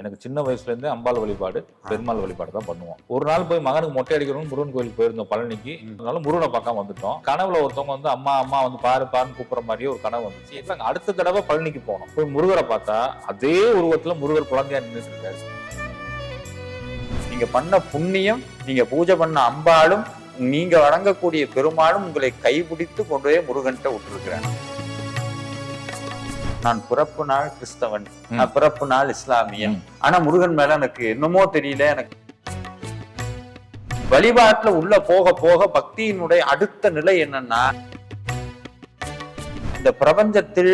எனக்கு சின்ன வயசுல இருந்தே அம்பாள் வழிபாடு பெருமாள் வழிபாடு தான் பண்ணுவோம். ஒரு நாள் போய் மகனுக்கு மொட்டை அடிக்கணும்னு முருகன் கோயிலுக்கு போயிருந்தோம் பழனிக்கு. அதனால முருகனை பார்க்காம வந்துட்டோம். கனவுல ஒருத்தவங்க வந்து அம்மா அம்மா வந்து பாரு பாருன்னு கூப்பிடுற மாதிரியே ஒரு கனவு வந்துச்சு. இல்ல அடுத்த தடவை பழனிக்கு போனோம். போய் முருகரை பார்த்தா அதே உருவத்துல முருகர் குழந்தையா நின்றுட்டு இருக்காரு நீங்க பண்ண புண்ணியம் நீங்க பூஜை பண்ண அம்பாளும் நீங்க வணங்கக்கூடிய பெருமாளும் உங்களை கைபிடித்து கொண்டு போய் முருகன்ட்ட விட்டுருக்கிறேன் நான் பிறப்பு நாள் கிறிஸ்தவன். நான் பிறப்பு நாள் இஸ்லாமியன். ஆனா முருகன் மேல எனக்கு என்னமோ தெரியல எனக்கு வழிபாட்டுல உள்ள போக போக பக்தியினுடைய அடுத்த நிலை என்னன்னா இந்த பிரபஞ்சத்தில்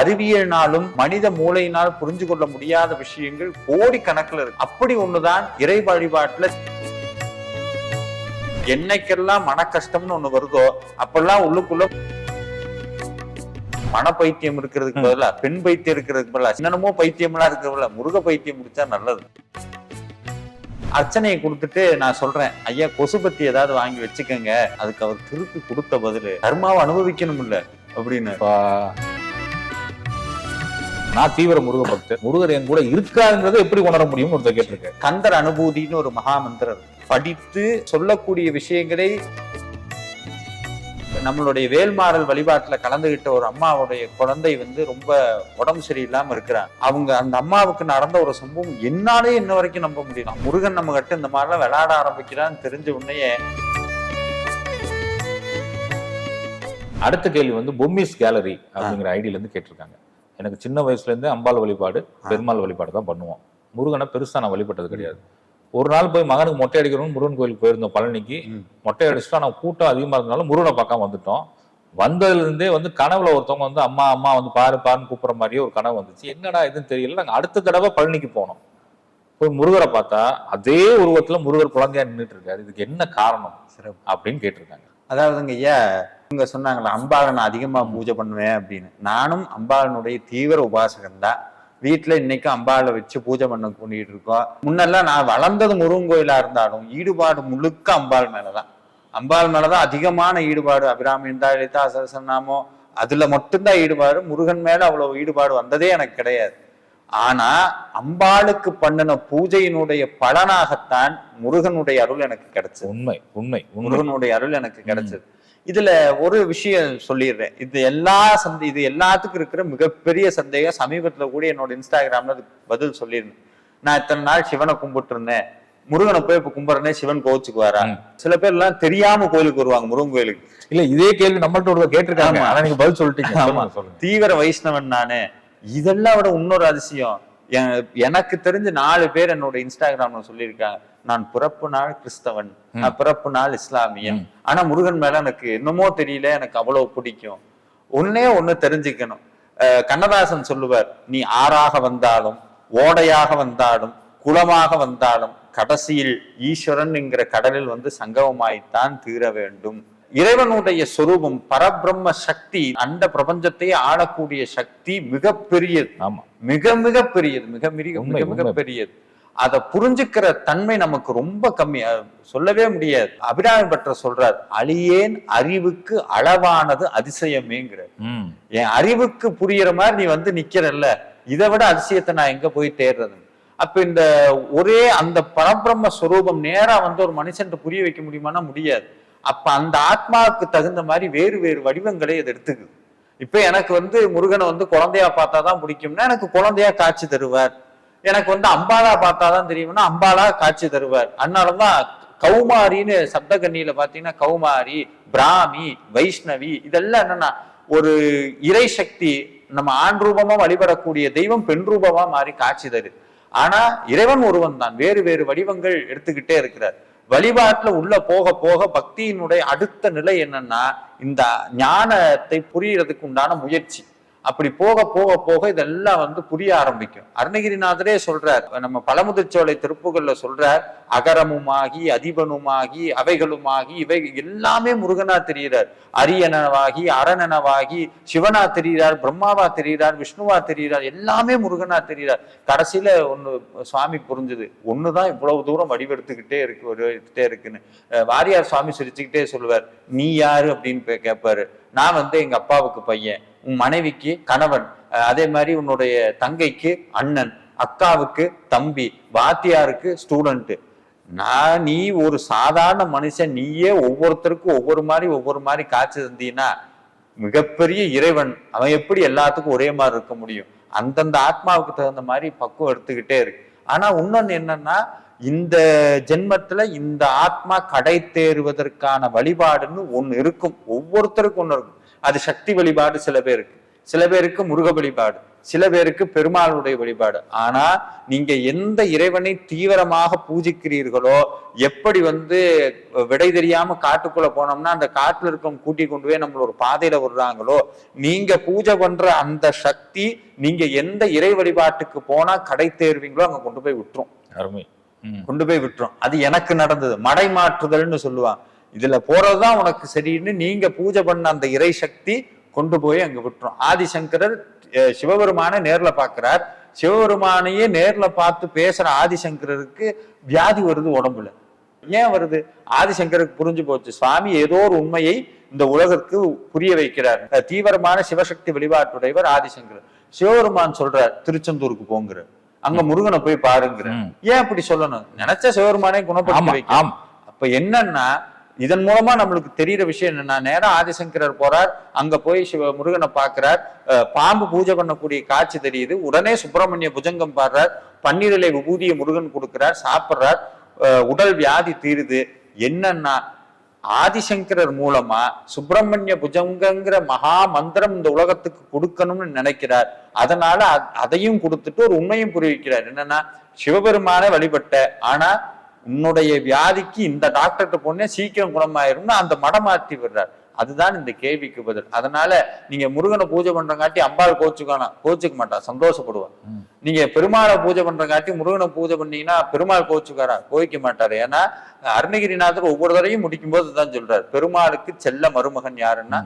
அறிவியலினாலும் மனித மூளையினால் புரிஞ்சு கொள்ள முடியாத விஷயங்கள் கோடி கணக்குல இருக்கு. அப்படி ஒண்ணுதான் இறை வழிபாட்டுல என்னைக்கெல்லாம் மன கஷ்டம்னு ஒண்ணு வருதோ அப்பெல்லாம் உள்ளுக்குள்ள மன பைத்தியம் இருக்கிறதுக்கு பதிலா பெண் பைத்தியம் இருக்கிறதுக்கு பதிலா என்னென்னமோ பைத்தியம்லாம் இருக்கிறதுல முருக பைத்தியம் முடிச்சா நல்லது. அர்ச்சனையை கொடுத்துட்டு நான் சொல்றேன் ஐயா கொசுபத்தி ஏதாவது வாங்கி வச்சுக்கோங்க. அதுக்கு அவர் திருப்பி கொடுத்த பதிலு. கர்மாவை அனுபவிக்கணும் இல்ல அப்படின்னு நான் தீவிர முருக பக்தர். முருகர் என் கூட இருக்காருங்கிறத எப்படி உணர முடியும்னு ஒருத்தர் கேட்டிருக்காரு. கந்தர் அனுபூதின்னு ஒரு மகா மந்திரம். படித்து சொல்லக்கூடிய விஷயங்களை நம்மளுடைய வேல்மாறல் வழிபாட்டுல கலந்துகிட்ட ஒரு அம்மாவுடைய குழந்தை வந்து ரொம்ப உடம்பு சரியில்லாம இருக்கிறாங்க அவங்க அந்த அம்மாவுக்கு நடந்த ஒரு சம்பவம் என்னாலே இன்ன வரைக்கும் நம்ப முடியல. முருகன் நம்ம கிட்ட இந்த மாதிரிலாம் விளையாட ஆரம்பிக்கிறான்னு தெரிஞ்ச உடனே அடுத்த கேள்வி வந்து பொம்மிஸ் கேலரி அப்படிங்கிற ஐடியில இருந்து கேட்டிருக்காங்க. எனக்கு சின்ன வயசுல இருந்தே அம்பாள் வழிபாடு பெருமாள் வழிபாடு தான் பண்ணுவோம். முருகனை பெருசா நான் வழிபட்டது கிடையாது. ஒரு நாள் போய் மகனுக்கு மொட்டை அடிக்கணும்னு முருகன் கோயிலுக்கு போயிருந்தோம் பழனிக்கு. மொட்டை அடிச்சுட்டு ஆனால் கூட்டம் அதிகமா இருந்தாலும் முருகனை பார்க்காம வந்துட்டோம். வந்ததுல இருந்தே வந்து கனவுல ஒருத்தவங்க வந்து அம்மா அம்மா வந்து பாரு பாருன்னு கூப்பிடுற மாதிரியே ஒரு கனவு வந்துச்சு. என்னடா இதுன்னு தெரியல. நாங்க அடுத்த தடவை பழனிக்கு போனோம். போய் முருகரை பார்த்தா அதே உருவத்துல முருகர் குழந்தையா நின்றுட்டு இருக்காரு. இதுக்கு என்ன காரணம் சிறப்பு. அப்படின்னு கேட்டிருக்காங்க. அதாவதுங்க ஐயா இவங்க சொன்னாங்களா அம்பாளை நான் அதிகமா பூஜை பண்ணுவேன் அப்படின்னு. நானும் அம்பாளனுடைய தீவிர உபாசகன் தான் வீட்டுல இன்னைக்கும் அம்பாளை வச்சு பூஜை பண்ண பண்ணிட்டு இருக்கோம். முன்னெல்லாம் நான் வளர்ந்தது முருகன் கோயிலா இருந்தாலும் ஈடுபாடு முழுக்க அம்பாள் மேலதான். அம்பாள் மேலதான் அதிகமான ஈடுபாடு. அபிராமி இந்தா லலிதா சரசநாமம் அதுல மட்டும்தான் ஈடுபாடு. முருகன் மேல அவ்வளவு ஈடுபாடு வந்ததே எனக்கு கிடையாது. ஆனா அம்பாளுக்கு பண்ணின பூஜையினுடைய பலனாகத்தான் முருகனுடைய அருள் எனக்கு கிடைச்சது. உண்மை உண்மை. முருகனுடைய அருள் எனக்கு கிடைச்சது. இதுல ஒரு விஷயம் சொல்லிடுறேன். இது எல்லா சந்தே இது எல்லாத்துக்கும் இருக்கிற மிகப்பெரிய சந்தேகம் சமீபத்துல கூட என்னோட இன்ஸ்டாகிராம்ல அதுக்கு பதில் சொல்லியிருந்தேன். நான் இத்தனை நாள் சிவனை கும்பிட்டு இருந்தேன் முருகனை போய் இப்ப கும்பிடுறேனே சிவன் கோவிச்சுக்குவாரா? ம். சில பேர் எல்லாம் தெரியாம கோயிலுக்கு வருவாங்க முருகன் கோயிலுக்கு இல்ல இதே கேள்வி நம்மள்ட்ட ஒரு கேட்டிருக்காங்க. ஆனா நீங்க பதில் சொல்லிட்டீங்க. ஆமா. தீவிர வைஷ்ணவன் நானு. இதெல்லாம் விட இன்னொரு அதிசயம். எனக்கு தெரிஞ்சு நாலு பேர் என்னோட இன்ஸ்டாகிராம்ல சொல்லியிருக்காங்க. நான் பிறப்பு நாள் கிறிஸ்தவன் நான் பிறப்பு நாள் இஸ்லாமியன் ஆனா முருகன் மேல எனக்கு என்னமோ தெரியல எனக்கு அவ்வளவு பிடிக்கும். ஒன்னே ஒண்ணு தெரிஞ்சுக்கணும். கண்ணதாசன் சொல்லுவார் நீ ஆறாக வந்தாலும் ஓடையாக வந்தாலும் குளமாக வந்தாலும் கடைசியில் ஈஸ்வரன் என்கிற கடலில் வந்து சங்கமமாய்த்தான் தீர வேண்டும். இறைவனுடைய சொரூபம் பரபிரம்ம சக்தி அந்த பிரபஞ்சத்தை ஆளக்கூடிய சக்தி மிகப்பெரியது. ஆமா. மிக மிக பெரியது மிக மிக மிக மிக. பெரியது அதை புரிஞ்சுக்கிற தன்மை நமக்கு ரொம்ப கம்மி. சொல்லவே முடியாது. அபிராமி பட்டர் சொல்றார் அழியேன் அறிவுக்கு அளவானது அதிசயமேங்கிறார் ம். என் அறிவுக்கு புரியுற மாதிரி நீ வந்து நிக்கிறல்ல. இதை விட அதிசயத்தை நான் எங்க போய் தேடுறது? அப்ப இந்த ஒரே அந்த பரபிரம்ம ஸ்வரூபம் நேரா வந்து ஒரு மனுஷன் புரிய வைக்க முடியுமானா முடியாது. அப்ப அந்த ஆத்மாவுக்கு தகுந்த மாதிரி வேறு வேறு வடிவங்களை அது எடுத்துக்குது. இப்ப எனக்கு வந்து முருகனை வந்து குழந்தையா பார்த்தாதான் பிடிக்கும்னா எனக்கு குழந்தையா காட்சி தருவார். எனக்கு வந்து அம்பாலா பார்த்தாதான் தெரியும்னா அம்பாலா காட்சி தருவார். அதனாலதான் கௌமாரின்னு சப்தகன்னியில பாத்தீங்கன்னா கௌமாரி பிராமி வைஷ்ணவி இதெல்லாம் என்னன்னா ஒரு இறை சக்தி நம்ம ஆண் ரூபமா வழிபடக்கூடிய தெய்வம் பெண் ரூபமா மாறி காட்சி தரு. ஆனா இறைவன் ஒருவன் தான் வேறு வேறு வடிவங்கள் எடுத்துக்கிட்டே இருக்கிறார். வழிபாட்டுல உள்ள போக போக பக்தியினுடைய அடுத்த நிலை என்னன்னா இந்த ஞானத்தை புரியறதுக்கு உண்டான முயற்சி. அப்படி போக போக போக இதெல்லாம் வந்து புரிய ஆரம்பிக்கும். அருணகிரிநாதரே சொல்றார் நம்ம பழமுதிர்ச்சோலை திருப்புகள்ல சொல்றார் அகரமுமாகி அதிபனுமாகி அவைகளுமாகி இவை எல்லாமே முருகனா தெரிகிறார். அரியனவாகி அரணனவாகி சிவனா தெரிகிறார் பிரம்மாவா தெரிகிறார் விஷ்ணுவா தெரிகிறார் எல்லாமே முருகனா தெரிகிறார். கடைசியில ஒண்ணு சுவாமி புரிஞ்சுது ஒண்ணுதான் இவ்வளவு தூரம் வடிவெடுத்துக்கிட்டே இருக்கு வடிவெடுத்துட்டே இருக்குன்னு. வாரியார் சுவாமி சிரிச்சுக்கிட்டே சொல்லுவார் நீ யாரு? அப்படின்னு கேட்பாரு நான் வந்து எங்க அப்பாவுக்கு பையன் உன் மனைவிக்கு கணவன் அதே மாதிரி உன்னுடைய தங்கைக்கு அண்ணன் அக்காவுக்கு தம்பி வாத்தியாருக்கு ஸ்டூடெண்ட் நான் நீ ஒரு சாதாரண மனுஷன் நீயே ஒவ்வொருத்தருக்கும் ஒவ்வொரு மாதிரி ஒவ்வொரு மாதிரி காய்ச்சி தந்தீன்னா மிகப்பெரிய இறைவன் அவன் எப்படி எல்லாத்துக்கும் ஒரே மாதிரி இருக்க முடியும்? அந்தந்த ஆத்மாவுக்கு தகுந்த மாதிரி பக்குவம் எடுத்துக்கிட்டே இருக்கு. ஆனா இன்னொன்னு என்னன்னா இந்த ஜென்மத்துல இந்த ஆத்மா கடை தேறுவதற்கான வழிபாடுன்னு ஒன்று இருக்கும். ஒவ்வொருத்தருக்கும் ஒன்று இருக்கும். அது சக்தி வழிபாடு சில பேருக்கு. சில பேருக்கு முருக வழிபாடு. சில பேருக்கு பெருமாளுடைய வழிபாடு. ஆனா நீங்க எந்த இறைவனை தீவிரமாக பூஜிக்கிறீர்களோ எப்படி வந்து விடை தெரியாம காட்டுக்குள்ள போனோம்னா அந்த காட்டுல இருக்கவங்க கூட்டி கொண்டு போய் நம்மள ஒரு பாதையில விடுறாங்களோ நீங்க பூஜை பண்ற அந்த சக்தி நீங்க எந்த இறை வழிபாட்டுக்கு போனா கடை தேர்வீங்களோ அங்க கொண்டு போய் விட்டுரும். அருமை. கொண்டு போய் விட்டுரும். அது எனக்கு நடந்தது. மடை மாற்றுதல்னு சொல்லுவான் இதுல போறதுதான் உனக்கு சரின்னு நீங்க பூஜை பண்ண அந்த இறை சக்தி கொண்டு போய் அங்க விட்டுரும். ஆதிசங்கரர் சிவபெருமான சிவபெருமானை நேர்ல பாக்குறார் சிவபெருமானையே நேர்ல பார்த்து பேசுற ஆதிசங்கரருக்கு வியாதி வருது உடம்புல. ஏன் வருது? ஆதிசங்கருக்கு புரிஞ்சு போச்சு. சுவாமி ஏதோ ஒரு உண்மையை இந்த உலகிற்கு புரிய வைக்கிறார். தீவிரமான சிவசக்தி வழிபாட்டுடையவர் ஆதிசங்கர் சிவபெருமான் சொல்றார் திருச்செந்தூருக்கு போங்கிறார் அங்க முருகனை போய் பாருங்கிற. ஏன் அப்படி சொல்லணும்? நினைச்ச சிவபெருமானே குணப்படுத்தி ஆமா அப்ப என்னன்னா இதன் மூலமா நம்மளுக்கு தெரியிற விஷயம் என்னன்னா நேரா ஆதிசங்கரர் போறார் அங்க போய் சிவ முருகனை பார்க்கிறார் அஹ் பாம்பு பூஜை பண்ணக்கூடிய காட்சி தெரியுது உடனே சுப்பிரமணிய புஜங்கம் பாடுறார் பன்னீரிலை விபூதியை முருகன் கொடுக்கிறார் சாப்பிடுறார் அஹ் உடல் வியாதி தீருது. என்னன்னா ஆதிசங்கரர் மூலமா சுப்பிரமணிய புஜங்கிற மகா மந்திரம் இந்த உலகத்துக்கு கொடுக்கணும்னு நினைக்கிறார். அதனால அதையும் கொடுத்துட்டு ஒரு உண்மையும் புரிவிக்கிறார். என்னன்னா சிவபெருமானை வழிபட்ட ஆனா உன்னுடைய வியாதிக்கு இந்த டாக்டர்கிட்ட போனே சீக்கிரம் குணமாயிரும்னு அந்த மடம் மாற்றி விடுறார். அதுதான் இந்த கேள்விக்கு பதில். அதனால நீங்க முருகனை பூஜை பண்றங்காட்டி அம்பாள் கோச்சுக்கானா? கோச்சுக்க மாட்டா சந்தோஷப்படுவா. ம். நீங்க பெருமாளை பூஜை பண்றங்காட்டி முருகனை பூஜை பண்ணீங்கன்னா பெருமாள் கோச்சுக்காரா? கோவிக்க மாட்டாரு. ஏன்னா அருணகிரிநாதர் ஒவ்வொரு தடையும் முடிக்கும் போது தான் சொல்றாரு. பெருமாளுக்கு செல்ல மருமகன் யாருன்னா.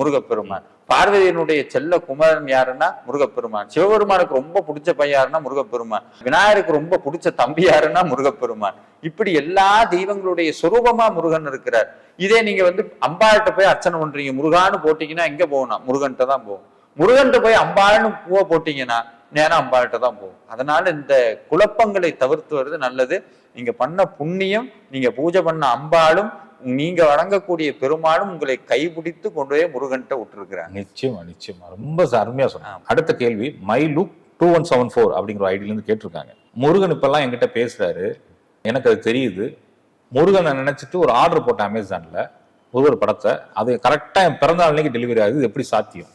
முருகப்பெருமான். பார்வதியினுடைய செல்ல குமரன் யாருன்னா முருகப்பெருமான். சிவபெருமானுக்கு ரொம்ப பிடிச்ச பையன் யாருன்னா முருகப்பெருமான். விநாயகருக்கு ரொம்ப பிடிச்ச தம்பி யாருன்னா முருகப்பெருமான். இப்படி எல்லா தெய்வங்களுடைய சொரூபமா முருகன் இருக்கிறார். இதே நீங்க வந்து அம்பாள்கிட்ட போய் அர்ச்சனை பண்றீங்க. முருகான்னு போட்டீங்கன்னா எங்க போகணும் முருகன்கிட்ட தான் போகும் முருகன்கிட்ட போய் அம்பாள்னு பூவை போட்டீங்கன்னா நேரம் அம்பாள்கிட்ட தான் போகும் அதனால இந்த குழப்பங்களை தவிர்த்து வருது நல்லது. நீங்க பண்ண புண்ணியம் நீங்க பூஜை பண்ண அம்பாளும் நீங்க வணங்கக்கூடிய பெருமாளும் உங்களை கைபிடித்து கொண்டு போய் முருகன்கிட்ட விட்டுருக்கிறாங்க. நிச்சயமா நிச்சயமா. ரொம்ப அருமையா சொன்னாங்க. அடுத்த கேள்வி my look two one seven four அப்படிங்கிற ஐடியில இருந்து கேட்டிருக்காங்க. முருகன் இப்பெல்லாம் என்கிட்ட பேசுறாரு. எனக்கு அது தெரியுது. முருகனை நினைச்சிட்டு ஒரு ஆர்டர் போட்டேன் அமேசான்ல முருகர் படத்தை அது கரெக்டா என் பிறந்த நாள் அன்னைக்கு டெலிவரி ஆகுது. இது எப்படி சாத்தியம்?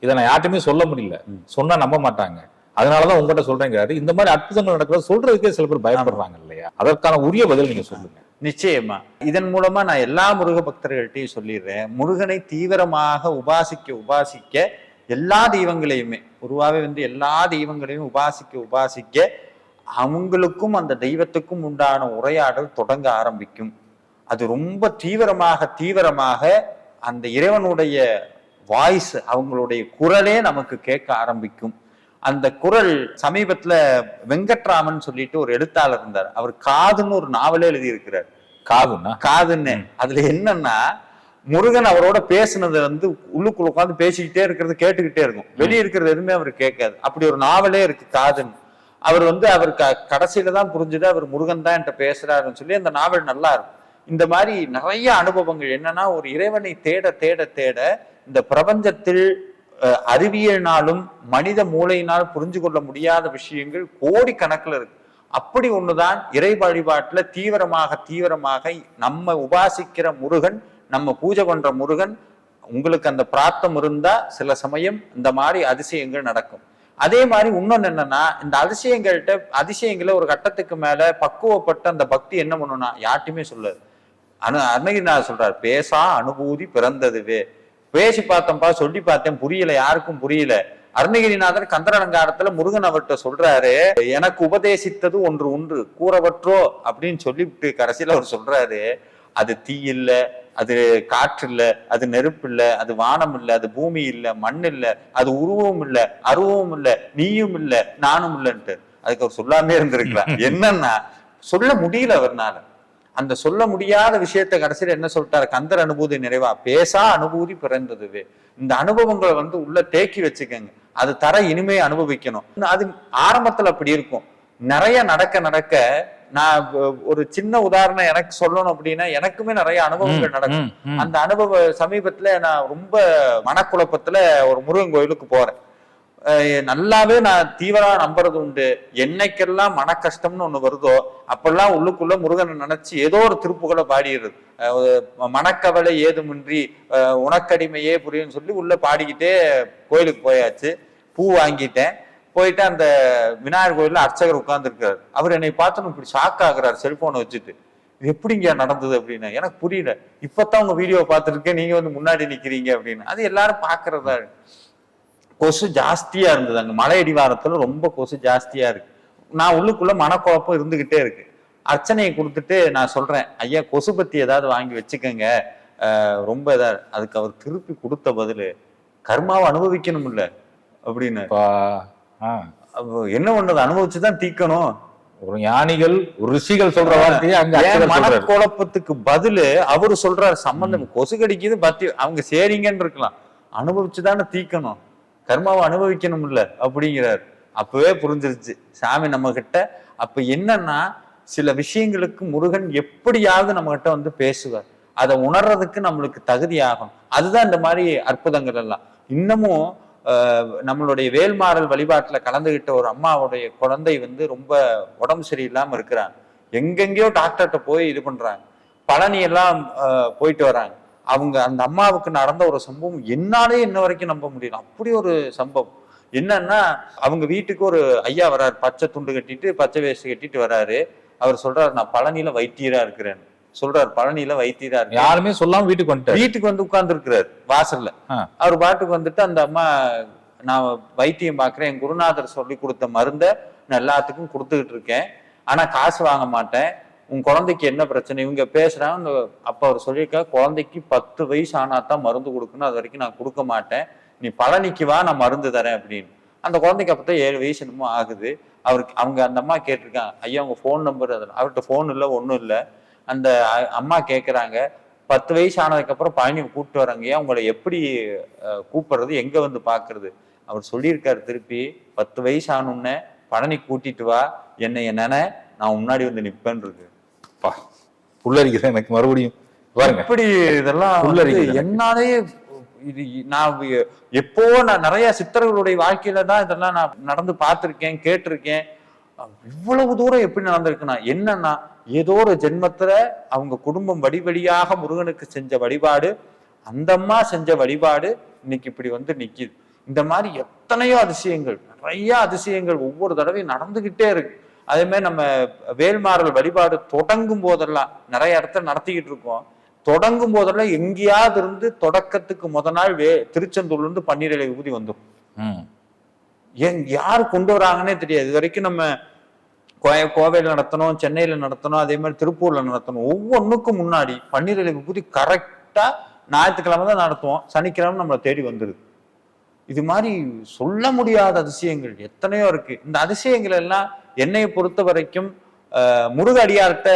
இதை நான் யார்ட்டுமே சொல்ல முடியல. சொன்னா நம்ப மாட்டாங்க. அதனாலதான் உங்ககிட்ட சொல்றேங்கிறாரு. இந்த மாதிரி அற்புதங்கள் நடக்கிறது சொல்றதுக்கே சில பேர் பயப்படுறாங்க இல்லையா? அதற்கான உரிய பதில் நீங்க சொல்லுங்க. நிச்சயமா. இதன் மூலமா நான் எல்லா முருக பக்தர்கள்ட்டையும் சொல்லிடுறேன். முருகனை தீவிரமாக உபாசிக்க உபாசிக்க எல்லா தெய்வங்களையுமே உருவாவே வந்து எல்லா தெய்வங்களையும் உபாசிக்க உபாசிக்க அவங்களுக்கும் அந்த தெய்வத்துக்கும் உண்டான உரையாடல் தொடங்க ஆரம்பிக்கும். அது ரொம்ப தீவிரமாக தீவிரமாக அந்த இறைவனுடைய வாய்ஸ் அவங்களுடைய குரலே நமக்கு கேட்க ஆரம்பிக்கும். அந்த குரல் சமீபத்துல வெங்கட்ராமன் சொல்லிட்டு ஒரு எழுத்தாளர் இருந்தார். அவர் காதுன்னு ஒரு நாவலே எழுதியிருக்கிறார். காதுன்னா? காதுன்னு. அதுல என்னன்னா முருகன் அவரோட பேசுனது வந்து உள்ளுக்குள்ள உட்காந்து பேசிக்கிட்டே இருக்கிறது கேட்டுக்கிட்டே இருக்கும். வெளியே இருக்கிறது எதுவுமே அவர் கேட்காது. அப்படி ஒரு நாவலே இருக்கு காதுன்னு. அவர் வந்து அவர் க- கடைசியில தான் புரிஞ்சுது அவர் முருகன் தான் என்கிட்ட பேசுறாருன்னு சொல்லி அந்த நாவல் நல்லா இருக்கும். இந்த மாதிரி நிறைய அனுபவங்கள் என்னன்னா ஒரு இறைவனை தேட தேட தேட இந்த பிரபஞ்சத்தில் அறிவியலினாலும் மனித மூளையினால் புரிஞ்சு கொள்ள முடியாத விஷயங்கள் கோடி இருக்கு. அப்படி ஒண்ணுதான் இறை வழிபாட்டுல தீவிரமாக தீவிரமாக நம்ம உபாசிக்கிற முருகன் நம்ம பூஜை பண்ற முருகன் உங்களுக்கு அந்த பிராப்தம் இருந்தா சில சமயம் இந்த மாதிரி அதிசயங்கள் நடக்கும். அதே மாதிரி இன்னொன்னு என்னன்னா இந்த அதிசயங்கள்ட்ட அதிசயங்களை ஒரு கட்டத்துக்கு மேல பக்குவப்பட்ட அந்த பக்தி என்ன பண்ணும்னா யார்ட்டுமே சொல்லாது அனு அருணகிரிநாதர் சொல்றாரு பேசா அனுபூதி பிறந்ததுவே. பேசி பார்த்தேன்ப்பா சொல்லி பார்த்தேன் புரியல யாருக்கும் புரியல. அருணகிரிநாதர் கந்தரலங்காரத்துல முருகன் அவர்கிட்ட சொல்றாரு எனக்கு உபதேசித்தது ஒன்று உண்டு கூறவற்றோ? அப்படின்னு சொல்லிவிட்டு கடைசியில அவர் சொல்றாரு அது தீ இல்ல அது காற்று இல்ல அது நெருப்பு இல்ல அது வானம் இல்ல அது பூமி இல்ல மண் இல்ல அது உருவம் இல்ல அருவம் இல்ல நீயும் இல்ல நானும் இல்லன்ட்டு. அதுக்கு அவர் சொல்லாமே இருந்திருக்கலாம். என்னன்னா சொல்ல முடியல அவர்னால. அந்த சொல்ல முடியாத விஷயத்த கடைசியில என்ன சொல்லிட்டாரு? கந்தர் அனுபூதி நிறைவா? பேசா அனுபூதி பிறந்ததுவே. இந்த அனுபவங்களை வந்து உள்ள தேக்கி வச்சுக்கோங்க. அது தர இனிமே அனுபவிக்கணும். அது ஆரம்பத்துல அப்படி இருக்கும். நிறைய நடக்க நடக்க நான் ஒரு சின்ன உதாரணம் எனக்கு சொல்லணும் அப்படின்னா எனக்குமே நிறைய அனுபவங்கள் நடக்கும். அந்த அனுபவ சமீபத்துல நான் ரொம்ப மனக்குழப்பத்துல ஒரு முருகன் கோயிலுக்கு போறேன். நல்லாவே நான் தீவிரமா நம்புறது உண்டு. என்னைக்கெல்லாம் மன கஷ்டம்னு ஒண்ணு வருதோ அப்பெல்லாம் உள்ளுக்குள்ள முருகனை நினைச்சு ஏதோ ஒரு திருப்புகளை பாடிடுறது. மனக்கவலை ஏதுமின்றி உனக்கடிமையே புரியும்னு சொல்லி உள்ள பாடிக்கிட்டே கோயிலுக்கு போயாச்சு. பூ வாங்கிட்டேன். போயிட்டு அந்த விநாயகர் கோயிலில் அர்ச்சகர் உட்கார்ந்துருக்காரு அவர் என்னை பார்த்து இப்படி ஷாக் ஆகுறாரு செல்போனை வச்சுட்டு. எப்படிங்க நடந்தது? அப்படின்னு. எனக்கு புரியல. இப்பதான் உங்க வீடியோ பார்த்துருக்கேன். நீங்க வந்து முன்னாடி நிக்கிறீங்க அப்படின்னு. அது எல்லாரும் பாக்குறதா கொசு ஜாஸ்தியா இருந்தது. அங்க மலை அடிவாரத்துல ரொம்ப கொசு ஜாஸ்தியா இருக்கு. நான் உள்ளுக்குள்ள மனக்குழப்பம் இருந்துகிட்டே இருக்கு. அர்ச்சனையை கொடுத்துட்டு நான் சொல்றேன் ஐயா கொசு பத்தி ஏதாவது வாங்கி வச்சுக்கோங்க. ரொம்ப இதா அதுக்கு அவர் திருப்பி கொடுத்த பதிலு கர்மாவை அனுபவிக்கணும் இல்ல அப்படின்னு என்ன பண்றது? அனுபவிச்சுதான் தீக்கணும். ஒரு ஞானிகள் ஒரு ரிஷிகள் சொல்ற வார்த்தையை அங்க மனக்குழப்பத்துக்கு பதிலு அவரு சொல்றாரு சம்பந்தம் கொசு கடிக்குது பத்தி அவங்க சேரிங்கன்னு இருக்கலாம். அனுபவிச்சுதானே தீக்கணும். கர்மாவை அனுபவிக்கணும் அப்படிங்கிறார். அப்பவே புரிஞ்சிருச்சு. சாமி நம்ம கிட்ட அப்ப என்னன்னா சில விஷயங்களுக்கு முருகன் எப்படியாவது நம்ம கிட்ட வந்து பேசுவார். அதை உணர்றதுக்கு நம்மளுக்கு தகுதி ஆகும் அதுதான் இந்த மாதிரி அற்புதங்கள் எல்லாம். இன்னமும் நம்மளுடைய வேல்மாறல் வழிபாட்டுல கலந்துகிட்ட ஒரு அம்மாவுடைய குழந்தை வந்து ரொம்ப உடம்பு சரியில்லாம இருக்கிறாங்க. எங்கெங்கேயோ டாக்டர்கிட்ட போய் இது பண்றாங்க. பழனி எல்லாம் போயிட்டு வராங்க. அவங்க அந்த அம்மாவுக்கு நடந்த ஒரு சம்பவம் என்னாலே இன்ன வரைக்கும் நம்ப முடியல. அப்படி ஒரு சம்பவம். என்னன்னா அவங்க வீட்டுக்கு ஒரு ஐயா வராரு. பச்சை துண்டு கட்டிட்டு பச்சை வேஷ்டி கட்டிட்டு வராரு. அவர் சொல்றாரு நான் பழனியில வைத்தியரா இருக்கிறேன். சொல்றாரு பழனியில வைத்தியரா இருக்கேன் யாருமே சொல்லாம வீட்டுக்கு வந்துட்டாரு. வீட்டுக்கு வந்து உட்கார்ந்து இருக்கிறாரு வாசல்ல. அவர் பாட்டுக்கு வந்துட்டு அந்த அம்மா நான் வைத்தியம் பார்க்கிறேன் என் குருநாதர் சொல்லி கொடுத்த மருந்தை நான் எல்லாத்துக்கும் கொடுத்துக்கிட்டு இருக்கேன். ஆனா காசு வாங்க மாட்டேன். உன் குழந்தைக்கு என்ன பிரச்சனை? இவங்க பேசுறாங்க அந்த அப்ப அவர் சொல்லியிருக்கா குழந்தைக்கு பத்து வயசு ஆனா தான் மருந்து கொடுக்கணும் அது வரைக்கும் நான் கொடுக்க மாட்டேன். நீ பழனிக்கு வா நான் மருந்து தரேன் அப்படின்னு. அந்த குழந்தைக்கு அப்பதான் ஏழு வயசு என்னமோ ஆகுது. அவருக்கு அவங்க அந்த அம்மா கேட்டிருக்காங்க ஐயா அவங்க ஃபோன் நம்பர் அதில் அவர்கிட்ட ஃபோன் இல்லை ஒன்றும் இல்லை. அந்த அம்மா கேட்குறாங்க பத்து வயசு ஆனதுக்கப்புறம் பழனி கூப்பிட்டு வராங்க ஏன் உங்களை எப்படி கூப்பிடுறது எங்கே வந்து பார்க்கறது அவர் சொல்லியிருக்காரு திருப்பி பத்து வயசு ஆனோடனே பழனி கூட்டிட்டு வா என்னை என்னென்ன நான் முன்னாடி வந்து நிற்பேன் இருக்கு. அப்பா, புல்லரிக்குது எனக்கு மறுபடியும்? பாருங்க. எப்படி இதெல்லாம் புல்லரிக்குது வந்து எனக்கு. என்னாலே இது நான் எப்போ நான் நிறைய சித்தர்களுடைய வாழ்க்கையில தான் இதெல்லாம் நான் நடந்து பார்த்திருக்கேன் கேட்டிருக்கேன். இவ்வளவு தூரம் எப்படி நடந்திருக்குன்னா என்னன்னா ஏதோ ஒரு ஜென்மத்துல அவங்க குடும்பம் வழி வழியாக முருகனுக்கு செஞ்ச வழிபாடு அந்த அம்மா செஞ்ச வழிபாடு இன்னைக்கு இப்படி வந்து நிக்குது. இந்த மாதிரி எத்தனையோ அதிசயங்கள் நிறைய அதிசயங்கள் ஒவ்வொரு தடவையும் நடந்துகிட்டே இருக்கு. அதே மாதிரி நம்ம வேல்மாறல் வழிபாடு தொடங்கும் போதெல்லாம் நிறைய இடத்துல நடத்திக்கிட்டு இருக்கோம். தொடங்கும் போதெல்லாம் எங்கேயாவது இருந்து தொடக்கத்துக்கு முத நாள் வே திருச்செந்தூர்ல இருந்து பன்னீர் இலை ஊதி வந்துடும். ஏன் யார் கொண்டு வராங்கன்னே தெரியாது. இது வரைக்கும் நம்ம கோய கோவையில் நடத்தணும் சென்னையில நடத்தணும் அதே மாதிரி திருப்பூர்ல நடத்தணும் ஒவ்வொன்றுக்கும் முன்னாடி பன்னீர் இலை விபூதி கரெக்டா ஞாயிற்றுக்கிழமை தான் நடத்துவோம். சனிக்கிழமை நம்மளை தேடி வந்துடுது இது மாதிரி சொல்ல முடியாத அதிசயங்கள் எத்தனையோ இருக்கு. இந்த அதிசயங்கள் எல்லாம் என்னைய பொறுத்த வரைக்கும் முருக அடியார்கிட்ட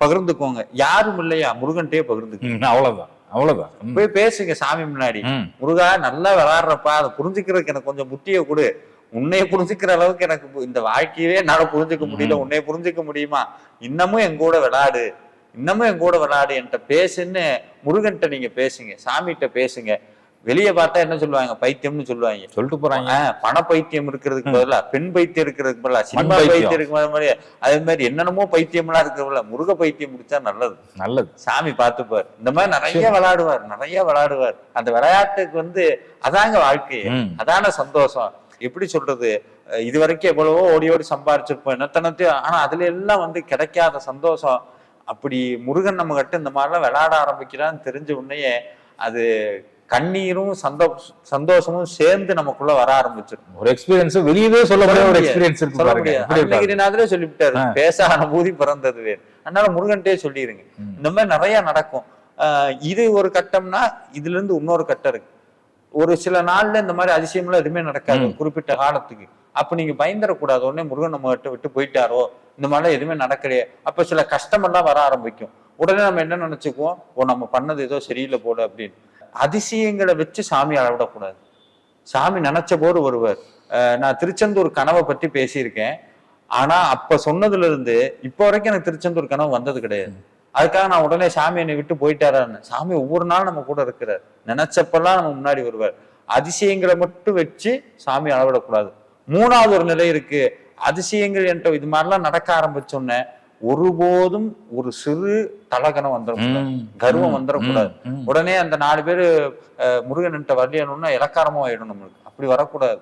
பகிர்ந்துக்கோங்க. யாரும் இல்லையா? முருகன்ட்டே பகிர்ந்துக்க ம், அவ்வளவுதான். அவ்வளவுதான். போய் பேசுங்க சாமி முன்னாடி. முருகா நல்லா விளாடுறப்பா. அதை புரிஞ்சுக்கிறதுக்கு எனக்கு கொஞ்சம் புத்திய கொடு. உன்னைய புரிஞ்சுக்கிற அளவுக்கு எனக்கு இந்த வாழ்க்கையவே என்னால புரிஞ்சுக்க முடியல. உன்னைய புரிஞ்சுக்க முடியுமா? இன்னமும் என் கூட விளையாடு இன்னமும் என் கூட விளையாடு என்கிட்ட பேசுன்னு முருகன்கிட்ட நீங்க பேசுங்க. சாமிகிட்ட பேசுங்க. வெளியே பார்த்தா என்ன சொல்லுவாங்க? பைத்தியம்னு சொல்லுவாங்க. சொல்லிட்டு போறாங்க. பண பைத்தியம் இருக்கிறதுக்கு பதிலா பெண் பைத்தியம் இருக்கிறதுக்கு பதிலா சினிமா பைத்தியம். பைத்தியம் இருக்கிற மாதிரி அதே மாதிரி என்னென்னமோ பைத்தியம்லாம் இருக்கிறதுல முருக பைத்தியம் முடிச்சா நல்லது. நல்லது. சாமி பார்த்துப்பார். இந்த மாதிரி நிறைய விளையாடுவார் நிறைய விளையாடுவார். அந்த விளையாட்டுக்கு வந்து அதாங்க வாழ்க்கை. அதான சந்தோஷம். எப்படி சொல்றது? இது வரைக்கும் எவ்வளவோ ஓடி ஓடி சம்பாரிச்சிருப்போம் என்னத்தனத்தையும் ஆனா அதுல எல்லாம் வந்து கிடைக்காத சந்தோஷம். அப்படி முருகன் நம்ம கிட்ட இந்த மாதிரிலாம் விளையாட ஆரம்பிக்கிறான்னு தெரிஞ்ச உடனேயே அது கண்ணீரும் சந்தோ சந்தோஷமும் சேர்ந்து நமக்குள்ள வர ஆரம்பிச்சிடும் ஒரு எக்ஸ்பீரியன்ஸ் வெளியவே சொல்ல முடியாத ஒரு எக்ஸ்பீரியன்ஸ் சொல்ல முடியாது. சொல்லிவிட்டாரு. பேச அனுபூதி பிறந்தது வேறு. அதனால முருகன்ட்டே சொல்லிருங்க. ம். இந்த மாதிரி நிறைய நடக்கும். இது ஒரு கட்டம்னா இதுல இருந்து இன்னொரு கட்டம் இருக்கு. ஒரு சில நாள்ல இந்த மாதிரி அதிசயம்லாம் எதுவுமே நடக்காது. குறிப்பிட்ட காலத்துக்கு. அப்ப நீங்க பயந்துடக்கூடாது. உடனே முருகன் நம்ம கிட்ட விட்டு போயிட்டாரோ? இந்த மாதிரிலாம் எதுவுமே நடக்கலையே. அப்ப சில கஷ்டமெல்லாம் வர ஆரம்பிக்கும். உடனே நம்ம என்ன நினைச்சுக்குவோம்? ஓ நம்ம பண்ணது ஏதோ சரியில்லை போல அப்படின்னு. அதிசயங்களை வச்சு சாமி அளவிடக்கூடாது. சாமி நினைச்ச போது வருவார் அஹ் நான் திருச்செந்தூர் கனவை பத்தி பேசியிருக்கேன். ஆனா அப்ப சொன்னதுல இருந்து இப்போ வரைக்கும் எனக்கு திருச்செந்தூர் கனவு வந்தது கிடையாது. அதுக்காக நான் உடனே சாமி என்னை விட்டு போயிட்டாரான்னு. சாமி ஒவ்வொரு நாளும் நம்ம கூட இருக்கிறார். நினைச்சப்பெல்லாம் நம்ம முன்னாடி வருவார். அதிசயங்களை மட்டும் வச்சு சாமி அளவிடக்கூடாது. மூணாவது ஒரு நிலை இருக்கு. அதிசயங்கள் என்ற இது மாதிரிலாம் நடக்க ஆரம்பிச்சோன்னே ஒருபோதும் ஒரு சிறு தலகணம் வந்துடக்கூடாது கர்வம் வந்துடக்கூடாது. உடனே அந்த நாலு பேர் முருகன்கிட்ட வரலையணும்னா இலக்காரமா ஆயிடும் நம்மளுக்கு. அப்படி வரக்கூடாது.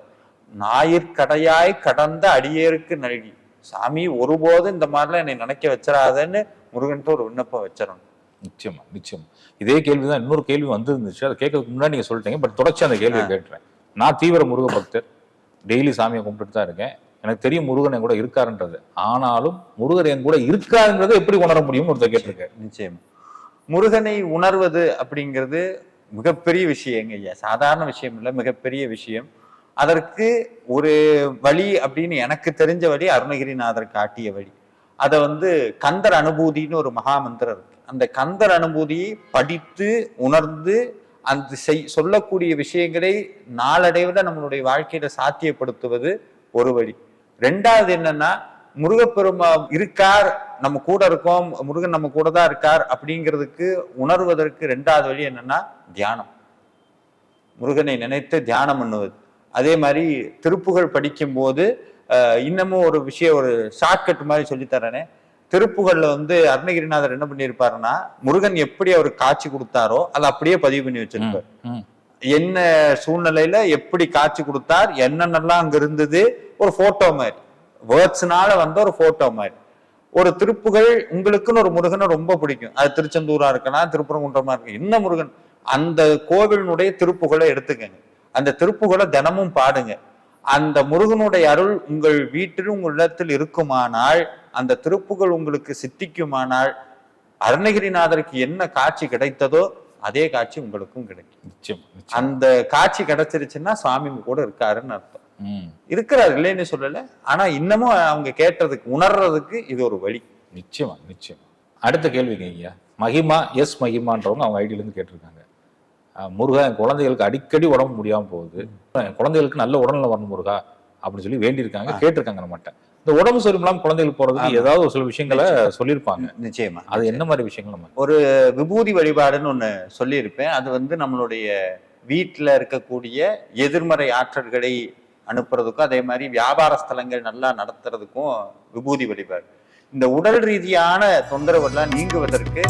ஞாயிற்கடையாய் கடந்த அடியேருக்கு நல்கி சாமி ஒருபோதும் இந்த மாதிரிலாம் என்னை நினைக்க வச்சிடாதன்னு முருகன்ட்ட ஒரு விண்ணப்பம் வச்சிடணும். நிச்சயமா நிச்சயமா. இதே கேள்விதான் இன்னொரு கேள்வி வந்துருந்துச்சு. அதை கேட்கறதுக்கு முன்னாடி நீங்க சொல்லிட்டீங்க பட் தொடர்ச்சி அந்த கேள்வியை கேட்டுறேன். நான் தீவிர முருக பக்தர் டெய்லி சாமியை கும்பிட்டுட்டு தான் இருக்கேன். எனக்கு தெரியும் முருகன் என் கூட இருக்காருன்றது. ஆனாலும் முருகர் என் கூட இருக்காருன்றதை எப்படி உணர முடியும்னு ஒருத்தர் கேட்டிருக்கேன் நிச்சயம். முருகனை உணர்வது அப்படிங்கிறது மிகப்பெரிய விஷயங்க ஐயா. சாதாரண விஷயம் இல்லை மிகப்பெரிய விஷயம். அதற்கு ஒரு வழி அப்படின்னு எனக்கு தெரிஞ்ச வழி அருணகிரிநாதர் காட்டிய வழி. அதை வந்து கந்தர் அனுபூதின்னு ஒரு மகாமந்திரம் இருக்கு. அந்த கந்தர் அனுபூதியை படித்து உணர்ந்து அந்த செய் சொல்லக்கூடிய விஷயங்களை நாளடைவில் நம்மளுடைய வாழ்க்கையில சாத்தியப்படுத்துவது ஒரு வழி. ரெண்டாவது என்னன்னா முருகப்பெருமா இருக்கார் நம்ம கூட இருக்கோம் முருகன் நம்ம கூட தான் இருக்கார் அப்படிங்கிறதுக்கு உணர்வதற்கு ரெண்டாவது வழி என்னன்னா தியானம். முருகனை நினைத்து தியானம் பண்ணுவது. அதே மாதிரி திருப்புகழ் படிக்கும்போது இன்னமும் ஒரு விஷயம் ஒரு ஷார்ட்கட் மாதிரி சொல்லித்தரேனே திருப்புகள்ல வந்து அருணகிரிநாதர் என்ன பண்ணியிருப்பாருன்னா முருகன் எப்படி அவர் காட்சி கொடுத்தாரோ அதை அப்படியே பதிவு பண்ணி வச்சிருப்பார். என்ன சூழ்நிலையில எப்படி காட்சி கொடுத்தார் என்னென்னலாம் அங்க இருந்தது ஒரு போட்டோ மாதிரி. வேர்ட்ஸ்னால வந்த ஒரு போட்டோ மாதிரி. ஒரு திருப்புகள் உங்களுக்குன்னு ஒரு முருகனை ரொம்ப பிடிக்கும். அது திருச்செந்தூரா இருக்கலாம் திருப்பரங்குன்றமா இருக்கு இந்த முருகன்? அந்த கோவிலினுடைய திருப்புகளை எடுத்துக்கங்க. அந்த திருப்புகளை தினமும் பாடுங்க. அந்த முருகனுடைய அருள் உங்கள் வீட்டில் உங்கள் உள்ளத்தில் இருக்குமானால் அந்த திருப்புகள் உங்களுக்கு சித்திக்குமானால் அருணகிரிநாதருக்கு என்ன காட்சி கிடைத்ததோ அதே காட்சி உங்களுக்கும் கிடைக்கும். அந்த காட்சி கிடைச்சிருச்சுன்னா சுவாமி கூட இருக்காருன்னு அர்த்தம். ம், இருக்கிறார் இல்லைன்னு சொல்லல ஆனா இன்னமும் அவங்க கேட்டதுக்கு உணர்றதுக்கு இது ஒரு வழி. நிச்சயமா நிச்சயமா. அடுத்த கேள்விங்க ஐயா மகிமா எஸ் மகிமான்றவங்க அவங்க ஐடியில இருந்து கேட்டிருக்காங்க. முருகா என் குழந்தைகளுக்கு அடிக்கடி உடம்பு முடியாம போகுது. என் குழந்தைகளுக்கு நல்ல உடல்நல வரணும் முருகா அப்படின்னு சொல்லி வேண்டியிருக்காங்க கேட்டிருக்காங்க நம்மகிட்ட. இந்த உடம்பு சரியில்லாம குழந்தைகளுக்கு போறதுக்கு. ஏதாவது ஒரு சில விஷயங்களை சொல்லியிருப்பாங்க. நிச்சயமா அது என்ன மாதிரி விஷயங்கள் நம்ம? ஒரு விபூதி வழிபாடுன்னு ஒண்ணு சொல்லியிருப்பேன். அது வந்து நம்மளுடைய வீட்டுல இருக்கக்கூடிய எதிர்மறை ஆற்றல்களை அனுப்புறதுக்கும் அதே மாதிரி வியாபார ஸ்தலங்கள் நல்லா நடத்துறதுக்கும் விபூதி வழிபாடு. இந்த உடல் ரீதியான தொந்தரவுலாம் நீங்குவதற்கு